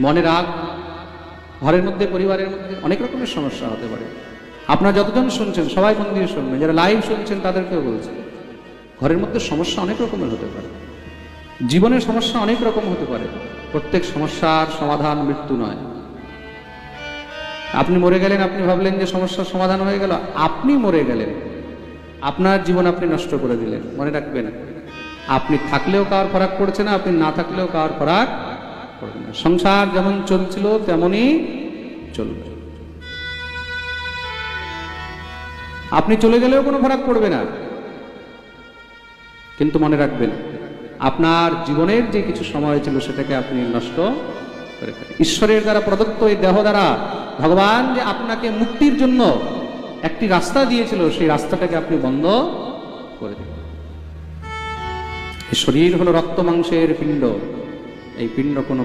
মনে রাগ, ঘরের মধ্যে, পরিবারের মধ্যে অনেক রকমের সমস্যা হতে পারে। আপনারা যতজন শুনছেন, সবাই মন দিয়ে শুনবেন, যারা লাইভ শুনছেন তাদেরকেও বলছে, ঘরের মধ্যে সমস্যা অনেক রকমের হতে পারে। জীবনের সমস্যা অনেক রকম হতে পারে। প্রত্যেক সমস্যার সমাধান মৃত্যু নয়। আপনি মরে গেলেন, আপনি ভাবলেন যে সমস্যার সমাধান হয়ে গেল, আপনি মরে গেলেন। আপনার জীবন আপনি নষ্ট করে দিলেন, মনে রাখবেন। আপনি থাকলেও কার ফারাক পড়ছে না, আপনি না থাকলেও কার ফারাক পড়বে না। সংসার যেমন চলছিল, তেমনই চলবে। আপনি চলে গেলেও কোনো ফারাক পড়বে না। কিন্তু মনে রাখবেন, আপনার জীবনের যে কিছু সময় ছিল, সেটাকে আপনি নষ্ট করে। ঈশ্বরের দ্বারা প্রদত্ত এই দেহ দ্বারা ভগবান যে আপনাকে মুক্তির জন্য একটি রাস্তা দিয়েছিল, সেই রাস্তাটাকে আপনি বন্ধ করে এই শরীর হলো রক্ত মাংসের পিণ্ড। এই পিণ্ড কোনো